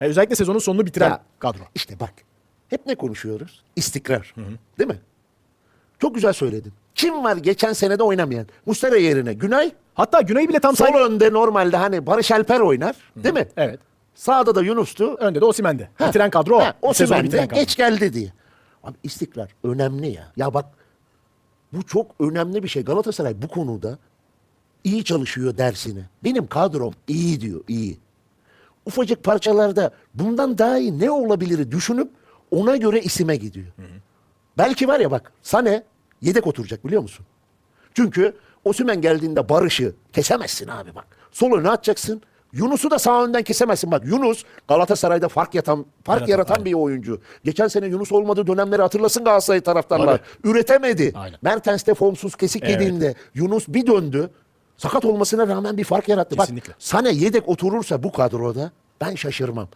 Yani özellikle sezonun sonunu bitiren Ya, kadro. İşte bak. Hep ne konuşuyoruz? İstikrar. Değil mi? Çok güzel söyledin. Kim var geçen senede oynamayan? Mustera yerine Günay. Hatta Güney bile tam Sol say... önde normalde hani Barış Alper oynar. Değil mi? Evet. Sağda da Yunus'tu. Önde de Osimhen'de. Bitiren kadro o. Ha, o Sezonu sezon bitiren kadro. geç geldi diye. Abi istikrar önemli ya. Ya bak bu çok önemli bir şey. Galatasaray bu konuda iyi çalışıyor dersini. Benim kadrom iyi diyor, iyi. Ufacık parçalarda bundan daha iyi ne olabilir düşünüp ona göre isime gidiyor. Belki var ya bak Sane yedek oturacak biliyor musun? Çünkü Osimhen geldiğinde Barış'ı kesemezsin abi bak. Sol öne atacaksın. Yunus'u da sağ önden kesemezsin. Bak Yunus Galatasaray'da fark yatan, fark Yaratan, yaratan aynen. bir oyuncu. Geçen sene Yunus olmadığı dönemleri hatırlasın Galatasaray taraftarlar. Üretemedi. Aynen. Mertens de formsuz kesik Evet. yediğinde Yunus bir döndü. Sakat olmasına rağmen bir fark yarattı. Kesinlikle. Bak Sane yedek oturursa bu kadroda ben şaşırmam.